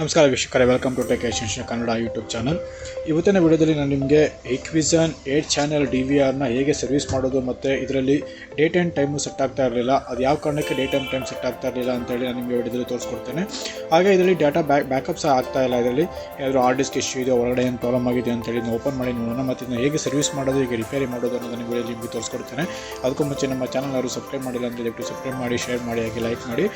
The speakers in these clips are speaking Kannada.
ನಮಸ್ಕಾರ ವೀಕ್ಷಕರೇ welcome to tech extension Kannada YouTube channel ಇವತ್ತಿನ ವಿಡಿಯೋದಲ್ಲಿ ನಾನು ನಿಮಗೆ ಎಕ್ವಿಸನ್ ಏಟ್ ಚಾನಲ್ ಡಿ ವಿ ಆರ್ನ ಹೇಗೆ ಸರ್ವಿಸ್ ಮಾಡೋದು ಮತ್ತು ಇದರಲ್ಲಿ ಡೇಟ್ ಆ್ಯಂಡ್ ಟೈಮು ಸೆಟ್ ಆಗ್ತಾ ಇರಲಿಲ್ಲ, ಅದು ಯಾವ ಕಾರಣಕ್ಕೆ ಡೇಟ್ ಆ್ಯಂಡ್ ಟೈಮ್ ಸೆಟ್ ಆಗ್ತಾ ಇರಲಿಲ್ಲ ಅಂತೇಳಿ ನಾನು ನಿಮಗೆ ವಿಡಿಯೋದಲ್ಲಿ ತೋರಿಸ್ಕೊಡ್ತೇನೆ. ಹಾಗೆ ಇದರಲ್ಲಿ ಡಾಟಾ ಬ್ಯಾಕ್ ಬ್ಯಾಕಪ್ ಸಹ ಆಗ್ತಾ ಇಲ್ಲ ಇದರಲ್ಲಿ. ಏನಾದರೂ ಹಾರ್ಡ್ ಡಿಸ್ಕ್ ಇಶ್ಯೂ ಇದೆ ಹೊರಗಡೆ ಏನು ಪ್ರಾಬ್ಲಮ್ ಆಗಿದೆ ಅಂತೇಳಿ ಓಪನ್ ಮಾಡಿ ನೋಡೋಣ, ಮತ್ತು ಇದನ್ನು ಹೇಗೆ ಸರ್ವಿಸ್ ಮಾಡೋದು, ಹೇಗೆ ರಿಪೇರಿ ಮಾಡೋದು ಅನ್ನೋದನ್ನು ವಿಡಿಯೋಲಿ ನಿಮಗೆ ತೋರಿಸ್ಕೊಡ್ತೇನೆ. ಅದಕ್ಕೂ ಮುಂಚೆ ನಮ್ಮ ಚಾನಲ್ ಯಾರು ಸಬ್ಸ್ಕ್ರೈಬ್ ಮಾಡಿಲ್ಲ ಅಂತ ದಯವಿಟ್ಟು ಸಬ್ಸ್ಕ್ರೈಬ್ ಮಾಡಿ ಶೇರ್ ಮಾಡಿ, ಹಾಗೆ ಲೈಕ್ ಮಾಡಿ.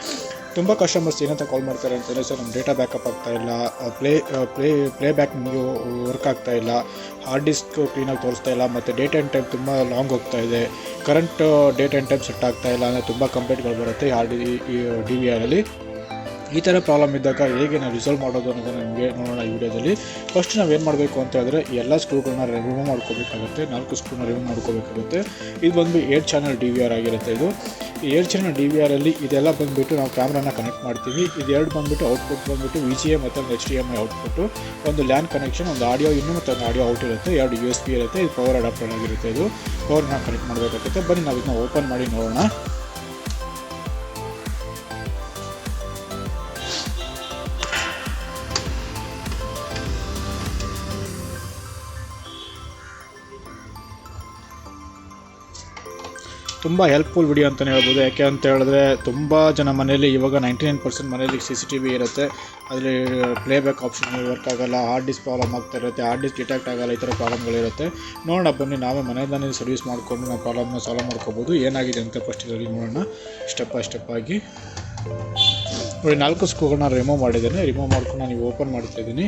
ತುಂಬ ಕಸ್ಟಮರ್ಸ್ ಏನಂತ ಕಾಲ್ ಮಾಡ್ತಾರೆ ಅಂತಂದರೆ, ಸರ್ ನಮ್ಮ ಡೇಟಾ ಬ್ಯಾಕಪ್ ಆಗ್ತಾಯಿಲ್ಲ ಪ್ಲೇ ಪ್ಲೇ ಪ್ಲೇ ಬ್ಯಾಕ್ ನಿಮಗೆ ವರ್ಕ್ ಆಗ್ತಾಯಿಲ್ಲ ಹಾರ್ಡ್ ಡಿಸ್ಕ್ ಕ್ಲೀನಾಗಿ ತೋರಿಸ್ತಾ ಇಲ್ಲ, ಮತ್ತು ಡೇಟ್ ಆ್ಯಂಡ್ ಟೈಮ್ ತುಂಬ ಲಾಂಗ್ ಹೋಗ್ತಾ ಇದೆ current date and time set ಆಗ್ತಾ ಇಲ್ಲ ಅಂದರೆ ತುಂಬ ಕಂಪ್ಲೇಂಟ್ಗಳು ಬರುತ್ತೆ ಹಾರ್ಡ್ ಡಿ ವಿ ಆರಲ್ಲಿ ಈ ಥರ ಪ್ರಾಬ್ಲಮ್ ಇದ್ದಾಗ ಹೇಗೆ ನಾವು ರಿಸಾಲ್ವ್ ಮಾಡೋದು ಅನ್ನೋದನ್ನು ನಿಮಗೆ ನೋಡೋಣ ಈ ವಿಡಿಯೋದಲ್ಲಿ. ಫಸ್ಟ್ ನಾವು ಏನು ಮಾಡಬೇಕು ಅಂತ ಹೇಳಿದ್ರೆ ಎಲ್ಲ ಸ್ಕ್ರೂಗಳನ್ನ ರಿಮೂವ್ ಮಾಡ್ಕೋಬೇಕಾಗುತ್ತೆ, ನಾಲ್ಕು ಸ್ಕ್ರೂನ ರಿಮೂವ್ ಮಾಡ್ಕೋಬೇಕಾಗುತ್ತೆ. ಇದು ಬಂದು eight channel D V R ಆಗಿರುತ್ತೆ ಇದು. ಏಟ್ ಚಾನಲ್ ಡಿ ವಿ ಆರಲ್ಲಿ ಇದೆಲ್ಲ ಬಂದುಬಿಟ್ಟು ನಾವು ಕ್ಯಾಮ್ರಾನ ಕನೆಕ್ಟ್ ಮಾಡ್ತೀವಿ. ಇದು ಎರಡು ಬಂದುಬಿಟ್ಟು ಔಟ್ಪುಟ್ ಬಂದುಬಿಟ್ಟು ವಿ ಜಿ ಎ ಮತ್ತು ಎಚ್ ಡಿ ಎಂ ಐ ಒಂದು ಲ್ಯಾಂಡ್ ಕನೆಕ್ಷನ್ ಒಂದು ಆಡಿಯೋ ಇನ್ನು ಮತ್ತು ಒಂದು ಆಡಿಯೋ ಔಟ್ ಇರುತ್ತೆ. ಎರಡು ಯು ಎಸ್ ಪಿ ಇರುತ್ತೆ. ಇದು ಪವರ್ ಅಡಾಪ್ಟರ್ ಆಗಿರುತ್ತೆ ಇದು. ಪವರ್ನ ಕನೆಕ್ಟ್ ಮಾಡಬೇಕಾಗುತ್ತೆ. ಬನ್ನಿ ನಾವು ಇದನ್ನ ಓಪನ್ ಮಾಡಿ ನೋಡೋಣ. ತುಂಬ ಹೆಲ್ಪ್ಫುಲ್ ವಿಡಿಯೋ ಅಂತಲೇ ಹೇಳ್ಬೋದು. ಯಾಕೆ ಅಂತ ಹೇಳಿದ್ರೆ, ತುಂಬ ಜನ ಮನೆಯಲ್ಲಿ ಇವಾಗ ನೈಂಟಿ ನೈನ್ ಪರ್ಸೆಂಟ್ ಮನೆಯಲ್ಲಿ ಸಿ ಸಿ ಟಿ ವಿ ಇರುತ್ತೆ. ಅದರಲ್ಲಿ ಪ್ಲೇಬ್ಯಾಕ್ ಆಪ್ಷನ್ ವರ್ಕ್ ಆಗಲ್ಲ ಹಾರ್ಡ್ ಡಿಸ್ಕ್ ಪ್ರಾಬ್ಲಮ್ ಆಗ್ತಾ ಇರುತ್ತೆ ಹಾರ್ಡ್ ಡಿಸ್ಕ್ ಡಿಟೆಕ್ಟ್ ಆಗೋಲ್ಲ, ಈ ಥರ ಪ್ರಾಬ್ಲಮ್ಗಳಿರುತ್ತೆ ನೋಡೋಣ, ಬನ್ನಿ, ನಾವೇ ಮನೆಯಿಂದಲೇ ಸರ್ವಿಸ್ ಮಾಡಿಕೊಂಡು ನಾವು ಪ್ರಾಬ್ಲಮ್ನ ಸಾಲ್ವ್ ಮಾಡ್ಕೋಬೋದು. ಏನಾಗಿದೆ ಅಂತ ಫಸ್ಟ್ ನೋಡೋಣ. ಸ್ಟೆಪ್ ಬೈ ಸ್ಟೆಪ್ ಆಗಿ. ನೋಡಿ, ನಾಲ್ಕು ಸ್ಕೂಗಳನ್ನ ರಿಮೂವ್ ಮಾಡಿದ್ದೇನೆ. ರಿಮೂವ್ ಮಾಡ್ಕೊಂಡು ನಾನು ಓಪನ್ ಮಾಡ್ತಾ ಇದ್ದೀನಿ.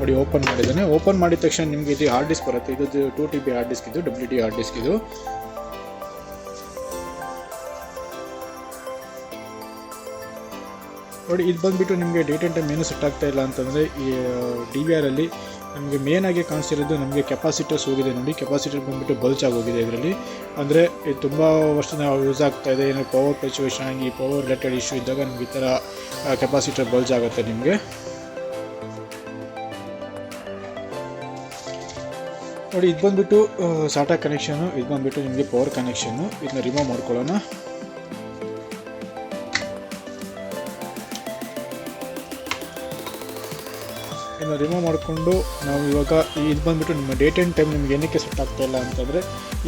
ನೋಡಿ ಓಪನ್ ಮಾಡಿದ್ದಾನೆ. ಓಪನ್ ಮಾಡಿದ ತಕ್ಷಣ ನಿಮಗೆ ಇದು ಹಾರ್ಡ್ ಡಿಸ್ಕ್ ಬರುತ್ತೆ. ಇದು two T B hard disk ಇದು ಡಬ್ಲ್ಯೂ ಟಿ ಹಾರ್ಡ್ ಡಿಸ್ಕ್ ಇದು. ನೋಡಿ, ಇದು ಬಂದುಬಿಟ್ಟು ನಿಮಗೆ ಡೇಟ್ ಆ್ಯಂಡ್ ಟೈಮ್ ಏನು ಸೆಟ್ ಆಗ್ತಾ ಇಲ್ಲ ಅಂತಂದರೆ, ಈ ಡಿ ವಿ ಆರಲ್ಲಿ ನಮಗೆ ಮೇನ್ ಆಗಿ ಕಾಣಿಸ್ತಿರೋದು ನಮಗೆ ಕೆಪಾಸಿಟರ್ಸ್ ಹೋಗಿದೆ ನೋಡಿ. ಕೆಪಾಸಿಟರ್ ಬಂದುಬಿಟ್ಟು ಬಲ್ಚ್ ಆಗೋಗಿದೆ ಇದರಲ್ಲಿ. ಅಂದರೆ, ಇದು ತುಂಬ ವರ್ಷದಿಂದ ಯೂಸ್ ಆಗ್ತಾ ಇದೆ. ಏನೋ ಪವರ್ ಫ್ಲಕ್ಚುವೇಷನ್ ಆಗಿ ಪವರ್ ರಿಲೇಟೆಡ್ ಇಶ್ಯೂ ಇದ್ದಾಗ ನಮಗೆ ಈ ಥರ ಕೆಪಾಸಿಟರ್ ಬಲ್ಚ್ ಆಗುತ್ತೆ ನಿಮಗೆ. ನೋಡಿ, ಇದು ಬಂದುಬಿಟ್ಟು ಸಾಟಾ ಕನೆಕ್ಷನು ಇದು ಬಂದುಬಿಟ್ಟು ನಿಮಗೆ ಪವರ್ ಕನೆಕ್ಷನ್ನು ಇದನ್ನ ರಿಮೂವ್ ಮಾಡ್ಕೊಳ್ಳೋಣ. ಇದನ್ನ ರಿಮೂವ್ ಮಾಡಿಕೊಂಡು ನಾವು ಇವಾಗ ಇದು ಬಂದುಬಿಟ್ಟು ನಿಮ್ಮ ಡೇಟ್ ಆ್ಯಂಡ್ ಟೈಮ್ ನಿಮ್ಗೆ ಏನಕ್ಕೆ ಸೆಟ್ ಆಗ್ತಾ ಇಲ್ಲ ಅಂತಂದರೆ,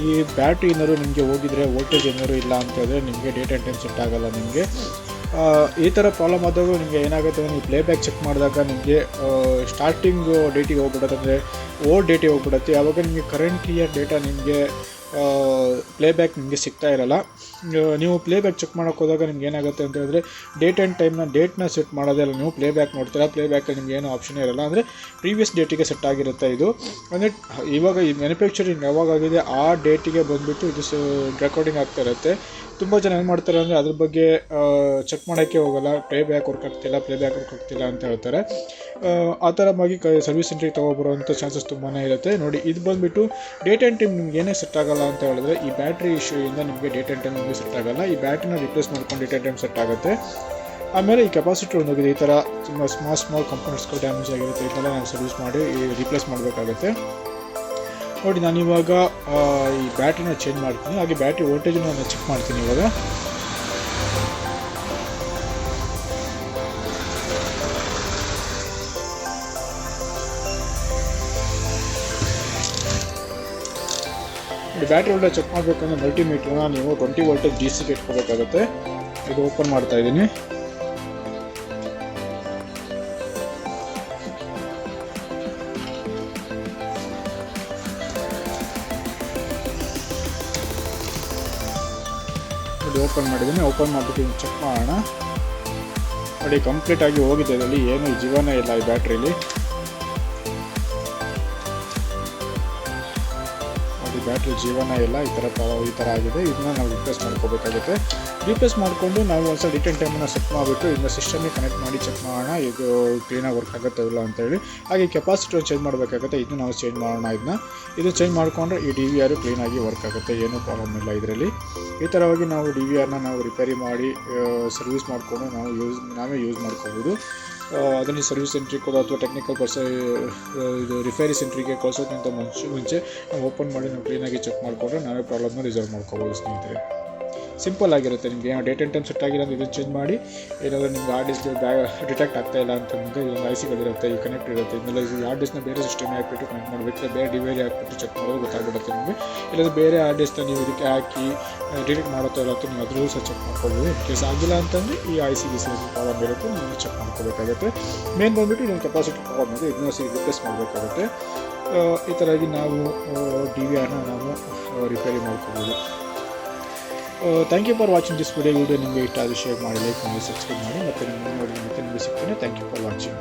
ಈ ಬ್ಯಾಟ್ರಿ ಏನಾದ್ರು ನಿಮಗೆ ಹೋಗಿದ್ರೆ ವೋಲ್ಟೇಜ್ ಏನಾದ್ರು ಇಲ್ಲ ಅಂತಂದರೆ ನಿಮಗೆ ಡೇಟ್ ಆ್ಯಂಡ್ ಟೈಮ್ ಸೆಟ್ ಆಗೋಲ್ಲ ನಿಮಗೆ. ಈ ಥರ ಪ್ರಾಬ್ಲಮ್ ಆದಾಗ ನಿಮಗೆ ಏನಾಗುತ್ತೆ ಅಂದರೆ ನೀವು ಪ್ಲೇಬ್ಯಾಕ್ ಚೆಕ್ ಮಾಡಿದಾಗ ನಿಮಗೆ ಸ್ಟಾರ್ಟಿಂಗ್ ಡೇಟಿಗೆ ಹೋಗ್ಬಿಡುತ್ತೆ. ಅಂದರೆ ಓಲ್ಡ್ ಡೇಟಿಗೆ ಹೋಗ್ಬಿಡುತ್ತೆ. ಆವಾಗ ನಿಮಗೆ ಕರೆಂಟ್ ಇಯರ್ ಡೇಟಾ ನಿಮಗೆ ಪ್ಲೇಬ್ಯಾಕ್ ನಿಮಗೆ ಸಿಗ್ತಾ ಇರಲ್ಲ. ನೀವು ಪ್ಲೇಬ್ಯಾಕ್ ಚೆಕ್ ಮಾಡೋಕೆ ಹೋದಾಗ ನಿಮ್ಗೆ ಏನಾಗುತ್ತೆ ಅಂತ ಹೇಳಿದ್ರೆ ಡೇಟ್ ಆ್ಯಂಡ್ ಟೈಮ್ನ ಡೇಟ್ನ ಸೆಟ್ ಮಾಡೋದೇ ಇಲ್ಲ ನೀವು ಪ್ಲೇಬ್ಯಾಕ್ ನೋಡ್ತೀರಾ? ಪ್ಲೇಬ್ಯಾಕಲ್ಲಿ ನಿಮ್ಗೆ ಏನು ಆಪ್ಷನ್ ಇರಲ್ಲ. ಅಂದರೆ ಪ್ರೀವಿಯಸ್ ಡೇಟಿಗೆ ಸೆಟ್ ಆಗಿರುತ್ತೆ ಇದು. ಅಂದರೆ ಇವಾಗ ಈ ಮ್ಯಾನುಫ್ಯಾಕ್ಚರಿಂಗ್ ಯಾವಾಗಾಗಿದೆ ಆ ಡೇಟಿಗೆ ಬಂದುಬಿಟ್ಟು ಇದು ರೆಕಾರ್ಡಿಂಗ್ ಆಗ್ತಾ ಇರುತ್ತೆ. ತುಂಬ ಜನ ಏನು ಮಾಡ್ತಾರೆ ಅಂದರೆ ಅದ್ರ ಬಗ್ಗೆ ಚೆಕ್ ಮಾಡೋಕ್ಕೆ ಹೋಗಲ್ಲ. ಪ್ಲೇ ಬ್ಯಾಕ್ ವರ್ಕ್ ಆಗ್ತಿಲ್ಲ ಪ್ಲೇ ಬ್ಯಾಕ್ ವರ್ಕ್ ಆಗ್ತಿಲ್ಲ ಅಂತ ಹೇಳ್ತಾರೆ. ಆ ಥರ ಕ ಸರ್ವಿಸ್ ಸೆಂಟ್ರಿಗೆ ತೊಗೊಬರುವಂಥ ಚಾನ್ಸಸ್ ತುಂಬಾ ಇರುತ್ತೆ. ನೋಡಿ, ಇದು ಬಂದುಬಿಟ್ಟು ಡೇಟ್ ಆ್ಯಂಡ್ ಟೈಮ್ ನಿಮ್ಗೆ ಏನೇ ಸೆಟ್ ಆಗಲ್ಲ ಅಂತ ಹೇಳಿದ್ರೆ, ಈ ಬ್ಯಾಟ್ರಿ ಇಶ್ಯೂಯಿಂದ ನಿಮಗೆ ಡೇಟ್ ಆ್ಯಂಡ್ ಟೈಮ್ ನಿಮಗೆ ಸೆಟ್ ಆಗಲ್ಲ. ಈ ಬ್ಯಾಟ್ರಿನ ರಿಪ್ಲೇಸ್ ಮಾಡ್ಕೊಂಡು ಡೇಟ್ ಆ್ಯಂಡ್ ಟೈಮ್ ಸೆಟ್ ಆಗುತ್ತೆ. ಆಮೇಲೆ ಈ ಕೆಪಾಸಿಟಿ ಒಂದೋಗಿದೆ ಈ ಥರ ತುಂಬ ಸ್ಮಾಲ್ ಸ್ಮಾಲ್ ಕಂಪೋನೆಂಟ್ಸ್ಗಳು ಡ್ಯಾಮೇಜ್ ಆಗಿರುತ್ತೆ, ಇದನ್ನೆಲ್ಲ ನಾವು ಸರ್ವಿಸ್ ಮಾಡಿ ರಿಪ್ಲೇಸ್ ಮಾಡಬೇಕಾಗುತ್ತೆ. ನೋಡಿ, ನಾನು ಇವಾಗ ಈ ಬ್ಯಾಟ್ರಿನ ಚೇಂಜ್ ಮಾಡ್ತೀನಿ. ಹಾಗೆ ಬ್ಯಾಟ್ರಿ ವೋಲ್ಟೇಜನ್ನು ನಾನು ಚೆಕ್ ಮಾಡ್ತೀನಿ ಇವಾಗ. ಬ್ಯಾಟ್ರಿ ವೋಲ್ಟೇಜ್ ಚೆಕ್ ಮಾಡಬೇಕಂದ್ರೆ ಮಲ್ಟಿಮೀಟ್ರನ್ನ ನೀವು ಟ್ವೆಂಟಿ ವೋಲ್ಟೇಜ್ ಡಿ ಸಿಗೆ ಇಟ್ಕೋಬೇಕಾಗುತ್ತೆ. ಇದು ಓಪನ್ ಮಾಡ್ತಾ ಇದ್ದೀನಿ. ನೋಡಿ ಓಪನ್ ಮಾಡಿದ್ದೀನಿ. ಓಪನ್ ಮಾಡಿಬಿಟ್ಟು ಚೆಕ್ ಮಾಡೋಣ. ನೋಡಿ ಕಂಪ್ಲೀಟ್ ಆಗಿ ಹೋಗಿದೆ. ಇದರಲ್ಲಿ ಏನು ಜೀವನ ಇಲ್ಲ ಈ ಬ್ಯಾಟ್ರಿಲಿ. ನೋಡಿ ಬ್ಯಾಟ್ರಿ ಜೀವನ ಎಲ್ಲ ಈ ಥರ ಈ ಥರ ಆಗಿದೆ. ಇದನ್ನ ನಾವು ರಿಪ್ಲೇಸ್ ಮಾಡ್ಕೋಬೇಕಾಗುತ್ತೆ. ರಿಪ್ಲೇಸ್ ಮಾಡಿಕೊಂಡು ನಾವು ಒಂದ್ಸಲ ರಿಟರ್ನ್ ಟೈಮನ್ನು ಸೆಟ್ ಮಾಡಿಬಿಟ್ಟು ಇದನ್ನ ಸಿಸ್ಟಮ್ಗೆ ಕನೆಕ್ಟ್ ಮಾಡಿ ಚೆಕ್ ಮಾಡೋಣ. ಇದು ಕ್ಲೀನಾಗಿ ವರ್ಕ್ ಆಗುತ್ತೆ ಇಲ್ಲ ಅಂತೇಳಿ ಹಾಗೆ ಕೆಪಾಸಿಟರ್ ಚೇಂಜ್ ಮಾಡಬೇಕಾಗುತ್ತೆ. ಇದನ್ನು ನಾವು ಚೇಂಜ್ ಮಾಡೋಣ ಇದನ್ನ. ಇದು ಚೇಂಜ್ ಮಾಡಿಕೊಂಡ್ರೆ ಈ ಡಿ ವಿ ಆರು ಕ್ಲೀನಾಗಿ ವರ್ಕ್ ಆಗುತ್ತೆ. ಏನೂ ಪ್ರಾಬ್ಲಮ್ ಇಲ್ಲ ಇದರಲ್ಲಿ. ಈ ಥರವಾಗಿ ನಾವು ಡಿ ವಿ ಆರ್ನ ನಾವು ರಿಪೇರಿ ಮಾಡಿ ಸರ್ವಿಸ್ ಮಾಡಿಕೊಂಡು ನಾವು ಯೂಸ್ ನಾವೇ ಯೂಸ್ ಮಾಡ್ಕೋಬೋದು. ಅದನ್ನು ಸರ್ವಿಸ್ ಸೆಂಟ್ರಿಗೆ ಕೊಡೋ ಅಥವಾ ಟೆಕ್ನಿಕಲ್ ಪರ್ಸ ಇದು ರಿಫೈರಿ ಸೆಂಟ್ರಿಗೆ ಕಳಿಸೋಕ್ಕಿಂತ ಮುಂಚೆ ಮುಂಚೆ ನಾವು ಓಪನ್ ಮಾಡಿ ನಾವು ಕ್ಲೀನಾಗಿ ಚೆಕ್ ಮಾಡಿಕೊಂಡ್ರೆ ನಾವೇ ಪ್ರಾಬ್ಲಮ್ನ ರಿಸಾಲ್ವ್ ಮಾಡ್ಕೋಬೋದು ಸ್ನೇಹಿತರೆ. ಸಿಂಪಲ್ ಆಗಿರುತ್ತೆ ನಿಮಗೆ. ಏನೋ ಡೇಟ್ ಅಂಡ್ ಟೈಮ್ ಸೆಟ್ ಆಗಿಲ್ಲ ಅಂದರೆ ಇದನ್ನು ಚೇಂಜ್ ಮಾಡಿ, ಏನಾದರೂ ನಿಮ್ಗೆ ಹಾರ್ಡ್ ಡಿಸ್ಕ್ ಬ್ಯಾಗ್ ಡಿಟೆಕ್ಟ್ ಆಗ್ತಾ ಇಲ್ಲ ಅಂತ ನಿಮಗೆ ಇದೊಂದು ಐ ಸಿಗಳಿರುತ್ತೆ ಈ ಕನೆಕ್ಟ್ ಇರುತ್ತೆ. ಇದನ್ನೆಲ್ಲ ಇದು ಹಾರ್ಡ್ ಡಿಸ್ಕ್ನ ಬೇರೆ ಸಿಸ್ಟಮ್ ಹಾಕ್ಬಿಟ್ಟು ಕನೆಕ್ಟ್ ಮಾಡಬೇಕು ಬೇರೆ ಡಿವೈಸ್ ಹಾಕ್ಬಿಟ್ಟು ಚೆಕ್ ಮಾಡೋದು ಗೊತ್ತಾಗ್ಬಿಡುತ್ತೆ ನಿಮಗೆ. ಇಲ್ಲಾಂದರೆ ಬೇರೆ ಹಾರ್ಡ್ ಡಿಸ್ಕ್ನ ನೀವು ಇದಕ್ಕೆ ಹಾಕಿ ಡಿಟೆಕ್ಟ್ ಮಾಡುತ್ತಾ ಇಲ್ಲ ಅಂತ ನೀವು ಅದರಲ್ಲೂ ಸಹ ಚೆಕ್ ಮಾಡ್ಕೊಬೋದು ಇನ್ ಕೇಸ್ ಆಗಿಲ್ಲ ಅಂತಂದರೆ ಈ ಐ ಸಿ ಸಿ ಪ್ರಾಬ್ಲಮ್ ಇರುತ್ತೆ, ನೀವು ಚೆಕ್ ಮಾಡ್ಕೋಬೇಕಾಗುತ್ತೆ. ಮೇನ್ ಬಂದ್ಬಿಟ್ಟು ಇದೊಂದು ಕೆಪಾಸಿಟಿ ಪ್ರಾಬ್ಲಮ್ ಇದೆ, ಇದನ್ನ ಸಿ ರಿಪ್ಲೇಸ್ ಮಾಡಬೇಕಾಗುತ್ತೆ. ಈ ಥರವಾಗಿ ನಾವು ಡಿ ವಿ ಆರ್ನ ನಾವು ರಿಪೇರಿ ಮಾಡ್ಕೋಬೋದು. Thank you for watching this video video ನಿಮಗೆ ಇಷ್ಟ ಆದರೆ ಶೇರ್ ಮಾಡಿ ಲೈಕ್ ಮಾಡಿ ಸಬ್ಸ್ಕ್ರೈಬ್ ಮಾಡಿ. ಮತ್ತು ನಿಮ್ಮ ನೋಡಿ ಮತ್ತೆ ನಿಮಗೆ ಸಿಗ್ತೇನೆ. Thank you for watching